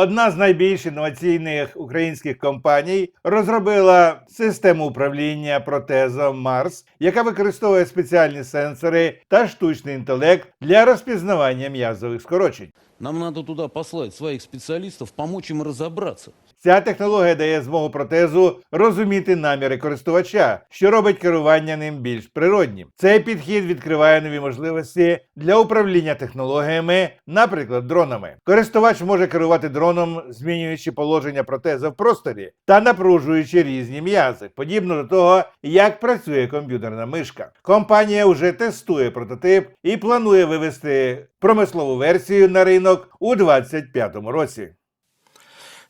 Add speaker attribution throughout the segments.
Speaker 1: Одна з найбільш інноваційних українських компаній розробила систему управління протезом Марс, яка використовує спеціальні сенсори та штучний інтелект для розпізнавання м'язових скорочень.
Speaker 2: Нам надо туди послати своїх спеціалістів, допомогти їм разобраться.
Speaker 1: Ця технологія дає змогу протезу розуміти наміри користувача, що робить керування ним більш природнім. Цей підхід відкриває нові можливості для управління технологіями, наприклад, дронами. Користувач може керувати дроном, змінюючи положення протеза в просторі та напружуючи різні м'язи, подібно до того, як працює комп'ютерна мишка. Компанія вже тестує прототип і планує вивести промислову версію на ринок у 2025 році.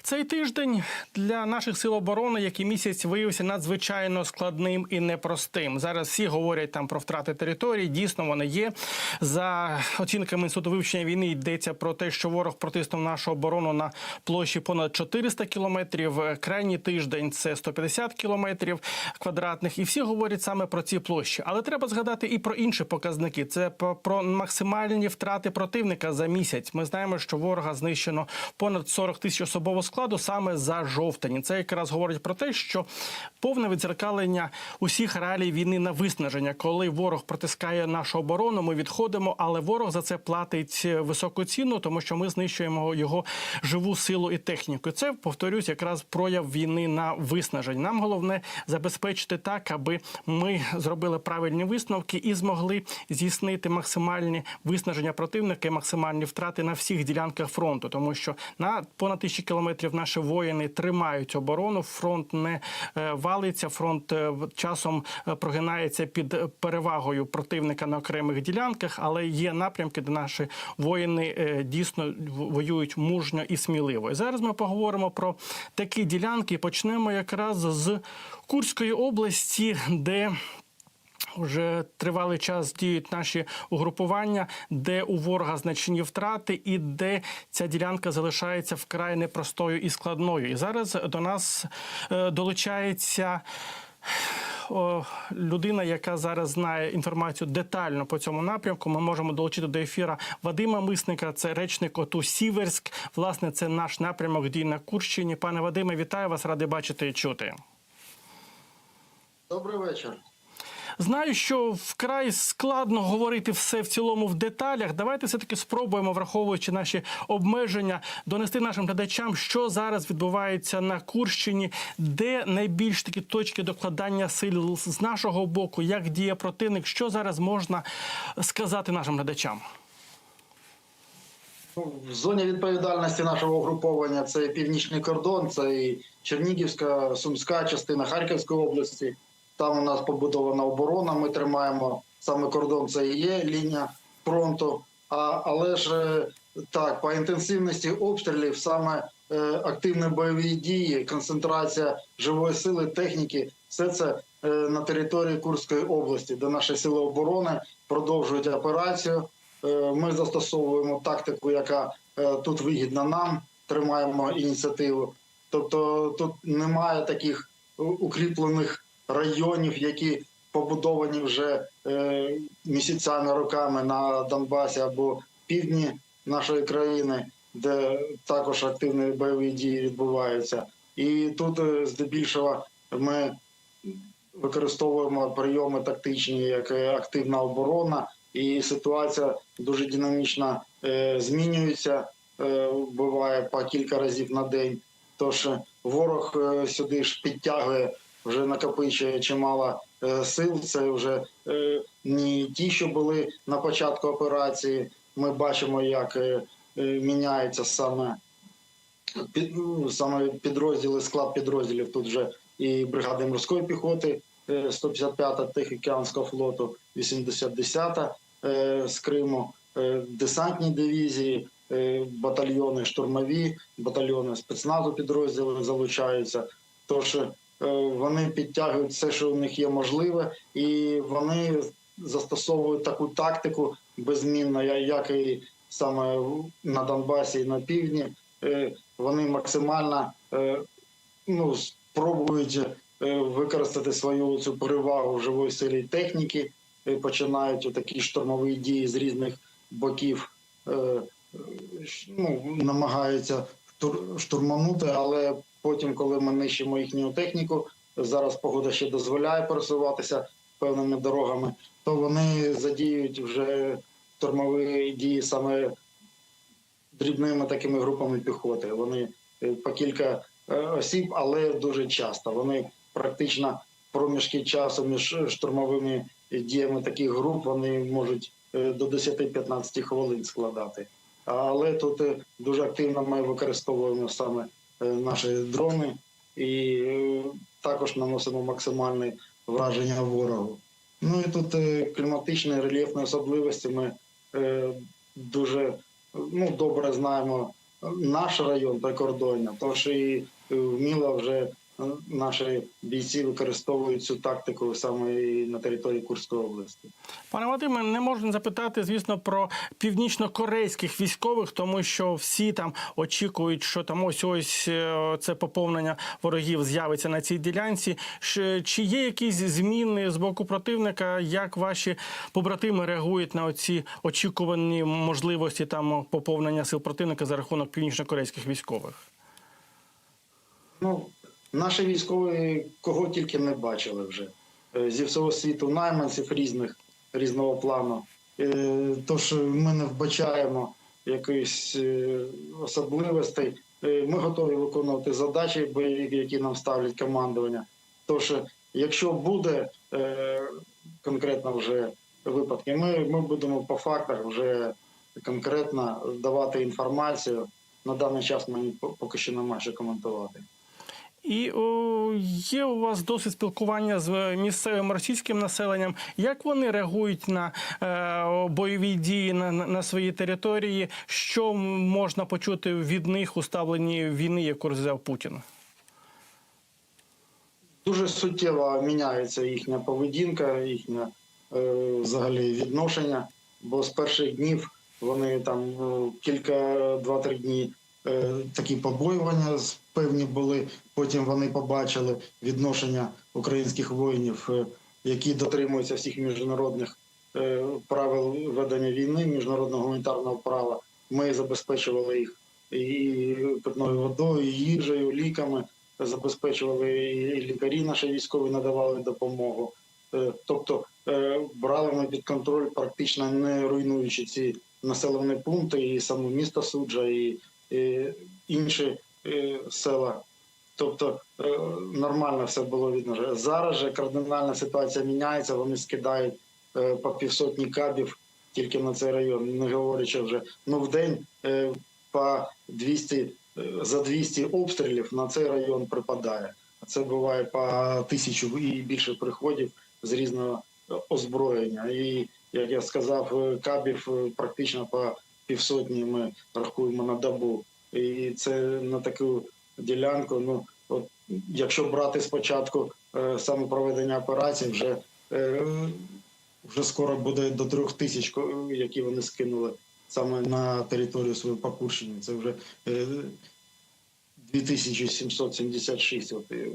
Speaker 3: Цей тиждень для наших сил оборони, як і місяць, виявився надзвичайно складним і непростим. Зараз всі говорять там про втрати територій. Дійсно, вони є. За оцінками інституту вивчення війни йдеться про те, що ворог протиснув нашу оборону на площі понад 400 кілометрів. Крайній тиждень це 150 кілометрів квадратних. І всі говорять саме про ці площі. Але треба згадати і про інші показники. Це про максимальні втрати противника за місяць. Ми знаємо, що ворога знищено понад 40 тисяч особового складу саме за жовтень. Це якраз говорить про те, що повне відзеркалення усіх реалій війни на виснаження, коли ворог протискає нашу оборону, ми відходимо, але ворог за це платить високу ціну, тому що ми знищуємо його живу силу і техніку. Це повторюсь, якраз прояв війни на виснаження. Нам головне забезпечити так, аби ми зробили правильні висновки і змогли здійснити максимальні виснаження противника і максимальні втрати на всіх ділянках фронту, тому що на понад тисячі кілометрів наші воїни тримають оборону. Фронт не е, валиться, фронт е, часом е, прогинається під перевагою противника на окремих ділянках, але є напрямки, де наші воїни дійсно воюють мужньо і сміливо. І зараз ми поговоримо про такі ділянки. Почнемо якраз з Курської області, де вже тривалий час діють наші угрупування, де у ворога значні втрати, і де ця ділянка залишається вкрай непростою і складною. І зараз до нас е, долучається. Людина, яка зараз знає інформацію детально по цьому напрямку, ми можемо долучити до ефіра Вадима Мисника, це речник ОТУ Сіверськ. Власне, це наш напрямок дій на Курщині. Пане Вадиме, вітаю вас, радий бачити і чути.
Speaker 4: Добрий вечір.
Speaker 3: Знаю, що вкрай складно говорити все в цілому в деталях. Давайте все таки спробуємо, враховуючи наші обмеження, донести нашим глядачам, що зараз відбувається на Курщині, де найбільш такі точки докладання сил з нашого боку, як діє противник, що зараз можна сказати нашим глядачам.
Speaker 4: Ну, В зоні відповідальності нашого угруповання це північний кордон, це і Чернігівська, Сумська частина Харківської області. Там у нас побудована оборона. Ми тримаємо саме кордон, це і є лінія фронту. А, але ж е, так, по інтенсивності обстрілів саме е, активні бойові дії, концентрація живої сили, техніки, все це е, на території Курської області, де наші сили оборони продовжують операцію. Ми застосовуємо тактику, яка тут вигідна нам, тримаємо ініціативу. Тобто тут немає таких укріплених районів, які побудовані вже е, місяцями, роками на Донбасі або півдні нашої країни, де також активні бойові дії відбуваються. І тут е, здебільшого ми використовуємо прийоми тактичні, як е, активна оборона, і ситуація дуже динамічно е, змінюється. Е, буває по кілька разів на день. Тож ворог сюди ж підтягує, вже накопичує чимало е, сил. Це вже не ті, що були на початку операції. Ми бачимо, як е, е, міняється саме під, ну, саме підрозділи, склад підрозділів. Тут вже і бригади морської піхоти, е, 155-та Тихоокеанського флоту, 80-10 е, з Криму, десантні дивізії, батальйони штурмові, батальйони спецназу підрозділи залучаються. Тож вони підтягують все, що у них є можливе, і вони застосовують таку тактику безмінно, як і саме на Донбасі і на півдні. Е, Вони максимально е, ну, спробують е, використати свою цю перевагу в живої силі техніки, е, починають такі штурмові дії з різних боків, е, е, ну, намагаються штур- штурманути, але потім, коли ми нищимо їхню техніку, зараз погода ще дозволяє пересуватися певними дорогами, то вони задіють вже штурмові дії саме дрібними такими групами піхоти. Вони е, по кілька е, осіб, але дуже часто. Вони практично проміжки часу між штурмовими діями таких груп вони можуть е, до 10-15 хвилин складати. Але тут дуже активно ми використовуємо саме наші дрони і е, також наносимо максимальне враження ворогу. Ну і тут е, кліматичні рельєфні особливості ми е, дуже ну, добре знаємо наш район прикордоння, тож і е, вміло вже е, наші бійці використовують цю тактику саме на території Курської області.
Speaker 3: Пане Вадиме, не можна запитати, звісно, про північно-корейських військових, тому що всі там очікують, що там ось ось е, це поповнення ворогів з'явиться на цій ділянці. Чи є якісь зміни з боку противника? Як ваші побратими реагують на оці очікувані можливості там поповнення сил противника за рахунок північно-корейських військових?
Speaker 4: Ну, наші військові кого тільки не бачили вже. Е, Зі всього світу найманців різних, різного плану. Е, Тож ми не вбачаємо якихось е, особливостей. Ми готові виконувати задачі, бойові, які нам ставлять командування. Тож, якщо буде конкретно вже випадки, ми, ми будемо по фактах вже конкретно давати інформацію. На даний час мені поки що немає що коментувати.
Speaker 3: І о, є у вас досвід спілкування з місцевим російським населенням. Як вони реагують на е, бойові дії на, на, своїй території? Що можна почути від них у ставленні війни, яку розв'язав Путін?
Speaker 4: дуже суттєво міняється їхня поведінка, їхнє е, взагалі відношення. Бо з перших днів вони там е, кілька два-три дні е, такі побоювання певні були. Потім вони побачили відношення українських воїнів, е, які дотримуються всіх міжнародних е, правил ведення війни, міжнародного гуманітарного права. Ми забезпечували їх і питною водою, і їжею, ліками забезпечували і лікарі наші військові надавали допомогу. Е, Тобто е, брали ми під контроль, практично не руйнуючи ці населені пункти, і саме місто Суджа, і інші села. Тобто е, нормально все було видно. Зараз же кардинальна ситуація міняється, вони скидають е, по півсотні кабів тільки на цей район, не говорячи вже ну в день е, по 200 е, за 200 обстрілів на цей район припадає. Це буває по тисячу і більше приходів з різного озброєння. І як я сказав, кабів практично по півсотні ми рахуємо на добу. І це на таку ділянку. Ну от якщо брати спочатку е, саме проведення операції, вже е, вже скоро буде до трьох тисяч, які вони скинули саме на територію свою по Курщині. Це вже е, 2776. От, е,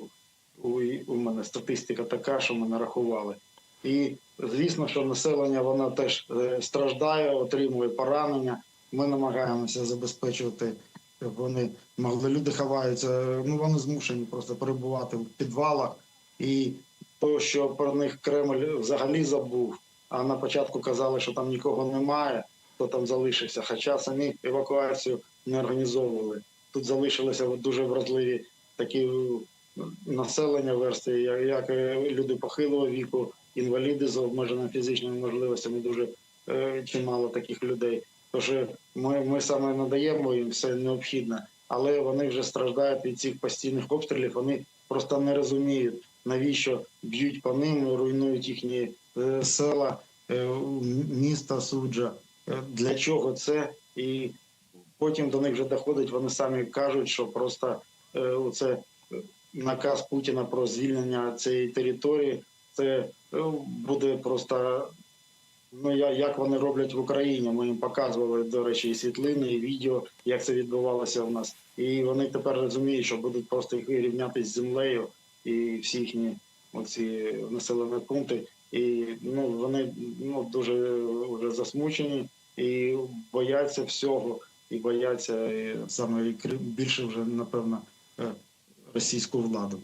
Speaker 4: у, у мене статистика така, що ми нарахували. І звісно, що населення воно теж е, страждає, отримує поранення. Ми намагаємося забезпечувати, щоб вони могли. Люди ховаються, ну вони змушені просто перебувати в підвалах. І то, що про них Кремль взагалі забув, а на початку казали, що там нікого немає, хто там залишився. Хоча самі евакуацію не організовували. Тут залишилися дуже вразливі такі е, населення як, як е, люди похилого віку, інваліди з обмеженими фізичними можливостями, дуже е, чимало таких людей. Тож е, ми, ми саме надаємо їм все необхідне, але вони вже страждають від цих постійних обстрілів. Вони просто не розуміють, навіщо б'ють по ним, руйнують їхні е, села, міста суджа. Для чого це? І потім до них вже доходить, вони самі кажуть, що просто це наказ Путіна про звільнення цієї території. Це е, буде просто ну я- як вони роблять в Україні. Ми їм показували, до речі, і світлини, і відео, як це відбувалося в нас. І вони тепер розуміють, що будуть просто їх рівняти з землею і всі їхні оці населені пункти. І ну вони ну дуже вже засмучені і бояться всього. і бояться і саме більше вже напевно е, російську владу.